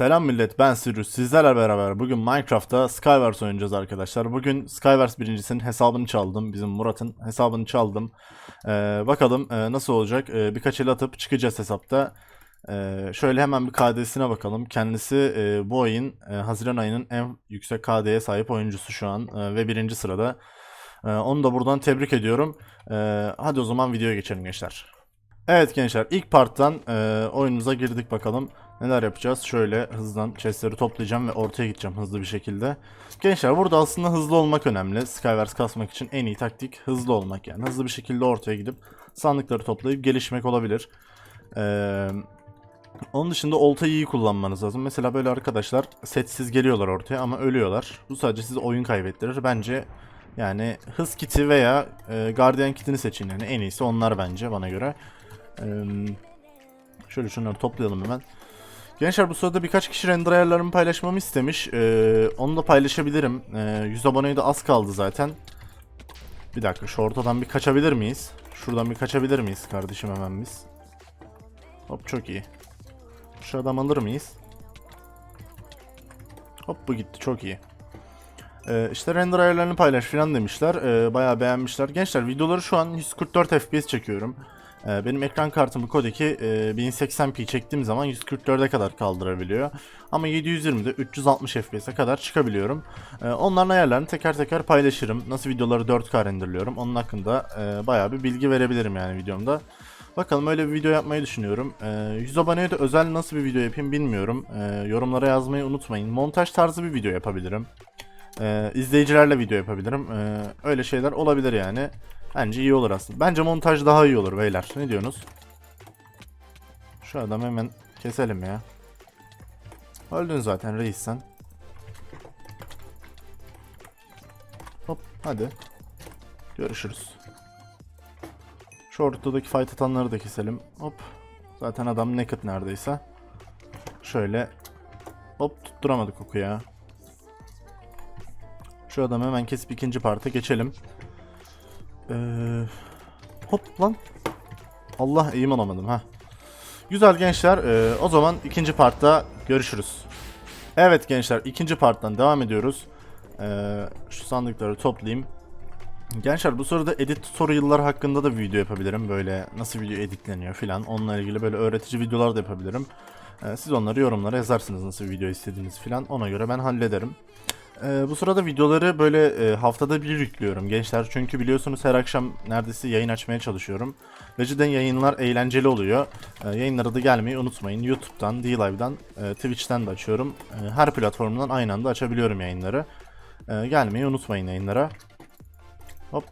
Selam millet ben Sirius sizlerle beraber bugün Minecraft'ta Skywars oynayacağız arkadaşlar. Bugün Skywars birincisinin hesabını çaldım. Bizim Murat'ın hesabını çaldım. Ee, bakalım e, nasıl olacak. Ee, birkaç el atıp çıkacağız hesapta. Ee, şöyle hemen bir KD'sine bakalım. Kendisi e, bu ayın e, Haziran ayının en yüksek KD'ye sahip oyuncusu şu an e, ve birinci sırada. E, onu da buradan tebrik ediyorum. E, hadi o zaman videoya geçelim gençler. Evet gençler ilk parttan e, oyunumuza girdik bakalım. Neler yapacağız? Şöyle hızdan chestleri toplayacağım ve ortaya gideceğim hızlı bir şekilde. Gençler burada aslında hızlı olmak önemli. Skywars kasmak için en iyi taktik hızlı olmak yani. Hızlı bir şekilde ortaya gidip sandıkları toplayıp gelişmek olabilir. Ee, onun dışında oltayı iyi kullanmanız lazım. Mesela böyle arkadaşlar setsiz geliyorlar ortaya ama ölüyorlar. Bu sadece size oyun kaybettirir. Bence yani hız kiti veya e, gardiyan kitini seçin yani en iyisi onlar bence bana göre. Ee, şöyle şunları toplayalım hemen. Gençler bu sırada birkaç kişi render ayarlarımı paylaşmamı istemiş. Ee, onu da paylaşabilirim. Ee, 100 aboneye de az kaldı zaten. Bir dakika şu ortadan bir kaçabilir miyiz? Şuradan bir kaçabilir miyiz kardeşim hemen biz? Hop çok iyi. Şu adam alır mıyız? Hop bu gitti çok iyi. Ee, işte render ayarlarını paylaş falan demişler. Ee, bayağı beğenmişler. Gençler videoları şu an 144 FPS çekiyorum. Ee, benim ekran kartımı kodeki e, 1080p çektiğim zaman 144'e kadar kaldırabiliyor. Ama 720'de 360 FPS'e kadar çıkabiliyorum. Ee, onların ayarlarını teker teker paylaşırım. Nasıl videoları 4K renderliyorum. Onun hakkında e, bayağı bir bilgi verebilirim yani videomda. Bakalım öyle bir video yapmayı düşünüyorum. Ee, 100 aboneye de özel nasıl bir video yapayım bilmiyorum. Ee, yorumlara yazmayı unutmayın. Montaj tarzı bir video yapabilirim. Ee, izleyicilerle video yapabilirim. Ee, öyle şeyler olabilir yani. Bence iyi olur aslında. Bence montaj daha iyi olur beyler. Ne diyorsunuz? Şu adamı hemen keselim ya. Öldün zaten reis sen. Hop hadi. Görüşürüz. Şu ortadaki fight atanları da keselim. Hop. Zaten adam naked neredeyse. Şöyle. Hop tutturamadık oku ya. Şu adamı hemen kesip ikinci parta geçelim. Ee, hop lan. Allah eğim alamadım ha. Güzel gençler. ee, o zaman ikinci partta görüşürüz. Evet gençler ikinci parttan devam ediyoruz. Ee, şu sandıkları toplayayım. Gençler bu sırada edit tutorial'lar hakkında da video yapabilirim. Böyle nasıl video editleniyor filan. Onunla ilgili böyle öğretici videolar da yapabilirim. Ee, siz onları yorumlara yazarsınız nasıl video istediğiniz filan. Ona göre ben hallederim. Ee, bu sırada videoları böyle e, haftada bir yüklüyorum gençler. Çünkü biliyorsunuz her akşam neredeyse yayın açmaya çalışıyorum. Ve cidden yayınlar eğlenceli oluyor. Ee, yayınlara da gelmeyi unutmayın. YouTube'dan, D-Live'dan, e, Twitch'ten de açıyorum. E, her platformdan aynı anda açabiliyorum yayınları. E, gelmeyi unutmayın yayınlara. Hop.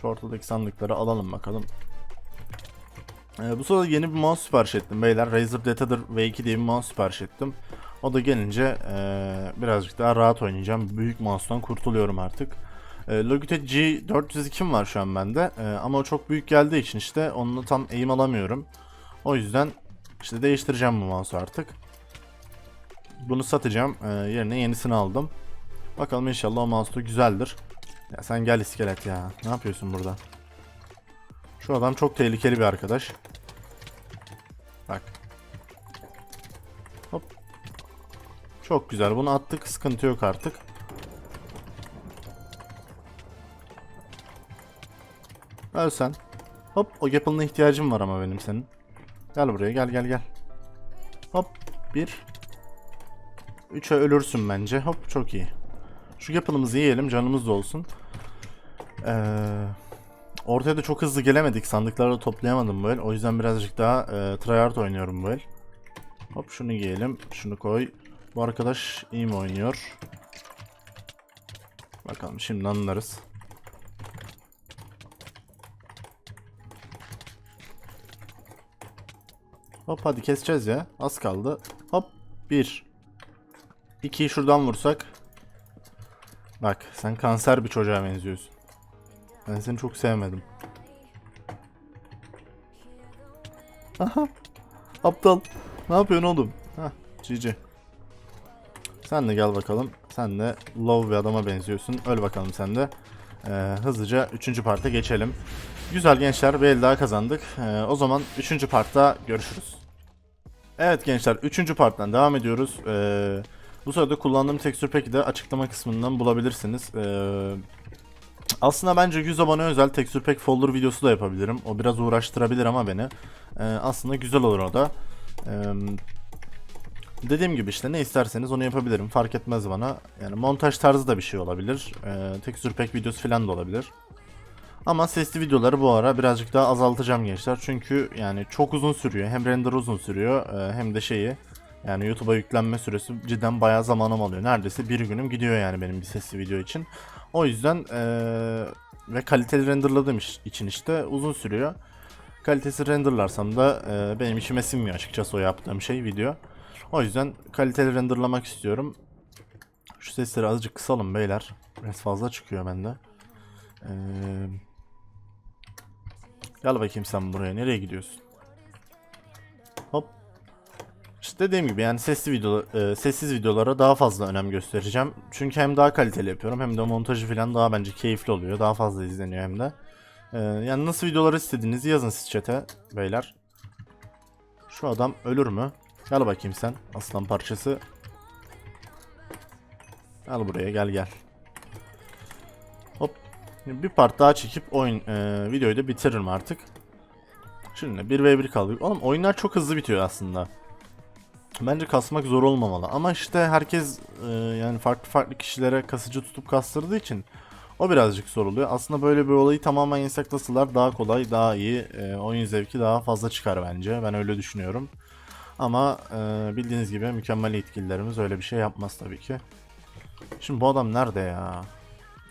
Şu ortadaki sandıkları alalım bakalım. Ee, bu sırada yeni bir mouse sipariş ettim beyler. Razer Datader V2 diye bir mouse sipariş ettim. O da gelince eee, birazcık daha rahat oynayacağım. Büyük mouse'dan kurtuluyorum artık. Eee, Logitech G402 var şu an bende. Eee, ama o çok büyük geldiği için işte onunla tam eğim alamıyorum. O yüzden işte değiştireceğim bu mouse'u artık. Bunu satacağım. Eee, yerine yenisini aldım. Bakalım inşallah o mouse da güzeldir. Ya sen gel iskelet ya. Ne yapıyorsun burada? Şu adam çok tehlikeli bir arkadaş. Bak. Çok güzel. Bunu attık. Sıkıntı yok artık. Öl sen. Hop. O Gapple'ına ihtiyacım var ama benim senin. Gel buraya. Gel gel gel. Hop. Bir. Üçe ölürsün bence. Hop. Çok iyi. Şu Gapple'ımızı yiyelim. Canımız da olsun. Eee... Ortaya da çok hızlı gelemedik. Sandıkları da toplayamadım bu el. O yüzden birazcık daha e, tryhard oynuyorum bu el. Hop şunu giyelim. Şunu koy. Bu arkadaş iyi mi oynuyor? Bakalım şimdi anlarız. Hop hadi keseceğiz ya. Az kaldı. Hop. Bir. İkiyi şuradan vursak. Bak sen kanser bir çocuğa benziyorsun. Ben seni çok sevmedim. Aha. Aptal. Ne yapıyorsun oğlum? Hah. GG. Sen de gel bakalım. Sen de low bir adama benziyorsun. Öl bakalım sen de. Ee, hızlıca 3. parta geçelim. Güzel gençler bir el daha kazandık. Ee, o zaman 3. partta görüşürüz. Evet gençler 3. parttan devam ediyoruz. Ee, bu sırada kullandığım tekstür pack'i de açıklama kısmından bulabilirsiniz. Ee, aslında bence 100 abone özel tekstür pack folder videosu da yapabilirim. O biraz uğraştırabilir ama beni. Ee, aslında güzel olur o da. Ee, dediğim gibi işte ne isterseniz onu yapabilirim. Fark etmez bana. Yani montaj tarzı da bir şey olabilir. Ee, tekstür pack videosu falan da olabilir. Ama sesli videoları bu ara birazcık daha azaltacağım gençler. Çünkü yani çok uzun sürüyor. Hem render uzun sürüyor e, hem de şeyi yani YouTube'a yüklenme süresi cidden bayağı zamanım alıyor. Neredeyse bir günüm gidiyor yani benim bir sesli video için. O yüzden e, ve kaliteli renderladığım için işte uzun sürüyor. Kalitesi renderlarsam da e, benim içime sinmiyor açıkçası o yaptığım şey video. O yüzden kaliteli renderlamak istiyorum. Şu sesleri azıcık kısalım beyler. Biraz fazla çıkıyor bende. Eee Gel bakayım sen buraya. Nereye gidiyorsun? Hop. İşte dediğim gibi yani sesli video, e, sessiz videolara daha fazla önem göstereceğim. Çünkü hem daha kaliteli yapıyorum hem de montajı falan daha bence keyifli oluyor. Daha fazla izleniyor hem de. E, yani nasıl videolar istediğinizi yazın siz chat'e beyler. Şu adam ölür mü? Gel bakayım sen aslan parçası. Gel buraya gel gel. Hop. Bir part daha çekip oyun e, videoyu da bitiririm artık. Şimdi 1v1 kaldı. Oğlum oyunlar çok hızlı bitiyor aslında. Bence kasmak zor olmamalı. Ama işte herkes e, yani farklı farklı kişilere kasıcı tutup kastırdığı için o birazcık zor oluyor. Aslında böyle bir olayı tamamen yasaklasalar daha kolay, daha iyi, e, oyun zevki daha fazla çıkar bence. Ben öyle düşünüyorum. Ama e, bildiğiniz gibi mükemmel yetkililerimiz öyle bir şey yapmaz tabii ki. Şimdi bu adam nerede ya?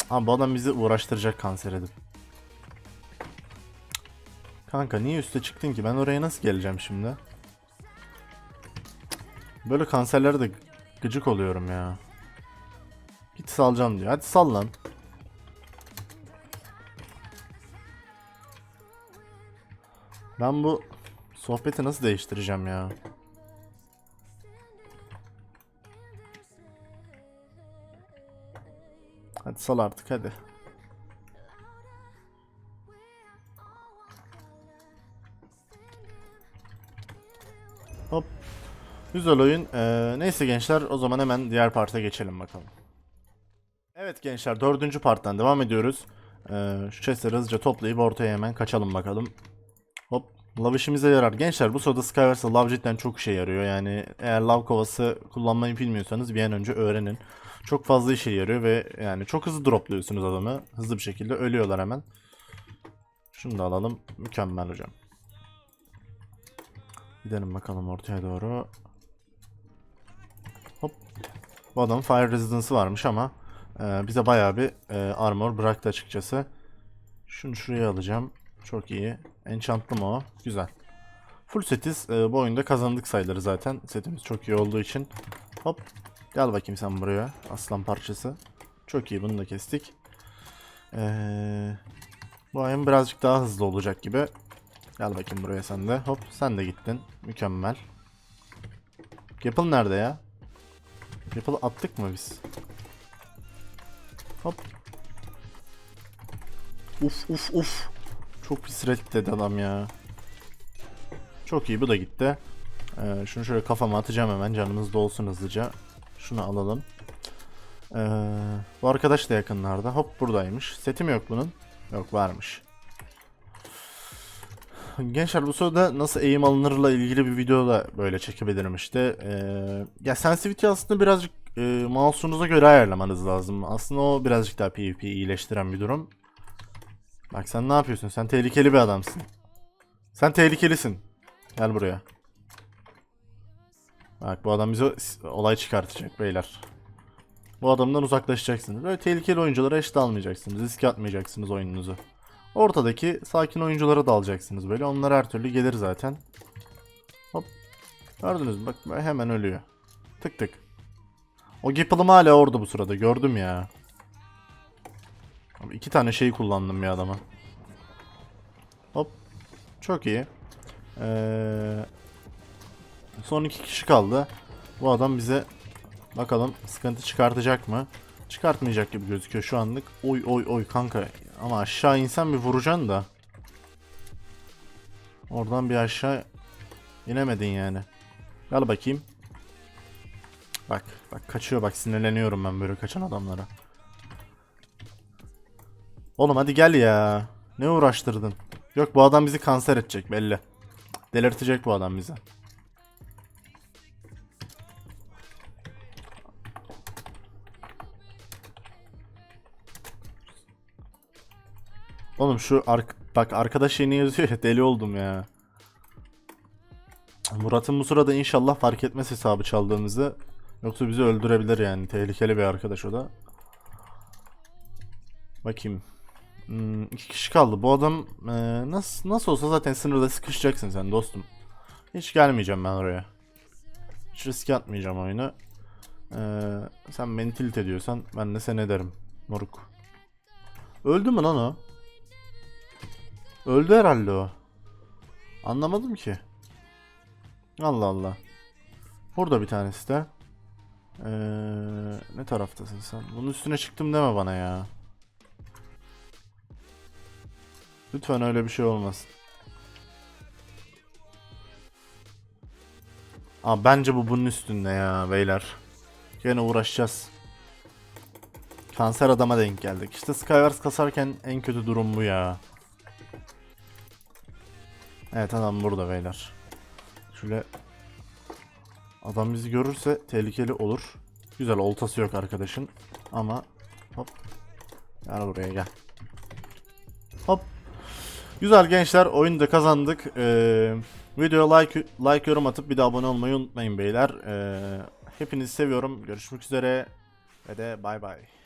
Ha bu adam bizi uğraştıracak kanser edip. Kanka niye üste çıktın ki? Ben oraya nasıl geleceğim şimdi? Böyle kanserlere de gıcık oluyorum ya. Git salacağım diyor. Hadi sal lan. Ben bu sohbeti nasıl değiştireceğim ya? Hadi sal artık hadi. Hop. Güzel oyun. Ee, neyse gençler o zaman hemen diğer parta geçelim bakalım. Evet gençler dördüncü parttan devam ediyoruz. Ee, şu chestleri hızlıca toplayıp ortaya hemen kaçalım bakalım. Hop. Lav işimize yarar. Gençler bu sırada Skywars'ta lav cidden çok işe yarıyor. Yani eğer lav kovası kullanmayı bilmiyorsanız bir an önce öğrenin. Çok fazla işe yarıyor ve yani çok hızlı dropluyorsunuz adamı. Hızlı bir şekilde ölüyorlar hemen. Şunu da alalım. Mükemmel hocam. Gidelim bakalım ortaya doğru. Hop. Bu adamın fire resistance'ı varmış ama e, bize bayağı bir e, armor bıraktı açıkçası. Şunu şuraya alacağım. Çok iyi. Enchantlı mı o? Güzel. Full setiz. E, bu oyunda kazandık sayıları zaten. Setimiz çok iyi olduğu için. Hop. Gel bakayım sen buraya. Aslan parçası. Çok iyi bunu da kestik. Ee, bu oyun birazcık daha hızlı olacak gibi. Gel bakayım buraya sen de. Hop sen de gittin. Mükemmel. Gapple nerede ya? Gapple attık mı biz? Hop. Uf uf uf. Çok pis red dedi adam ya. Çok iyi bu da gitti. Ee, şunu şöyle kafama atacağım hemen canımız dolsun hızlıca. Şunu alalım. Ee, bu arkadaş da yakınlarda. Hop buradaymış. Setim yok bunun. Yok varmış. Gençler bu sırada nasıl eğim alınırla ilgili bir video da böyle çekebilirim işte. Ee, ya sensitivity aslında birazcık e, mouse'unuza göre ayarlamanız lazım. Aslında o birazcık daha PvP iyileştiren bir durum. Bak sen ne yapıyorsun? Sen tehlikeli bir adamsın. Sen tehlikelisin. Gel buraya. Bak bu adam bize olay çıkartacak beyler. Bu adamdan uzaklaşacaksınız. Böyle tehlikeli oyunculara eşit almayacaksınız. Riske atmayacaksınız oyununuzu. Ortadaki sakin oyunculara dalacaksınız böyle. Onlar her türlü gelir zaten. Hop. Gördünüz mü? Bak hemen ölüyor. Tık tık. O Gipple'ım hala orada bu sırada. Gördüm ya. Abi iki tane şey kullandım ya adama. Hop. Çok iyi. Ee, son iki kişi kaldı. Bu adam bize bakalım sıkıntı çıkartacak mı? Çıkartmayacak gibi gözüküyor şu anlık. Oy oy oy kanka. Ama aşağı insen bir vuracaksın da. Oradan bir aşağı inemedin yani. Gel bakayım. Bak bak kaçıyor bak sinirleniyorum ben böyle kaçan adamlara. Oğlum hadi gel ya. Ne uğraştırdın? Yok bu adam bizi kanser edecek belli. Delirtecek bu adam bizi. Oğlum şu ark bak arkadaş yeni yazıyor ya deli oldum ya. Murat'ın bu sırada inşallah fark etmez hesabı çaldığımızı. Yoksa bizi öldürebilir yani. Tehlikeli bir arkadaş o da. Bakayım. Hmm, iki kişi kaldı. Bu adam e, nasıl nasıl olsa zaten sınırda sıkışacaksın sen dostum. Hiç gelmeyeceğim ben oraya. Hiç riske atmayacağım oyunu. E, sen beni tilt ediyorsan ben de sen ederim. Moruk. Öldü mü lan o? Öldü herhalde o. Anlamadım ki. Allah Allah. Burada bir tanesi de. Ee, ne taraftasın sen? Bunun üstüne çıktım deme bana ya. Lütfen öyle bir şey olmasın. Aa, bence bu bunun üstünde ya beyler. Gene uğraşacağız. Kanser adama denk geldik. İşte Skywars kasarken en kötü durum bu ya. Evet adam burada beyler. Şöyle Adam bizi görürse tehlikeli olur. Güzel oltası yok arkadaşın. Ama hop. Gel buraya gel. Hop. Güzel gençler oyunu da kazandık. Ee, videoya like like yorum atıp bir de abone olmayı unutmayın beyler. Ee, hepinizi seviyorum. Görüşmek üzere ve de bay bay.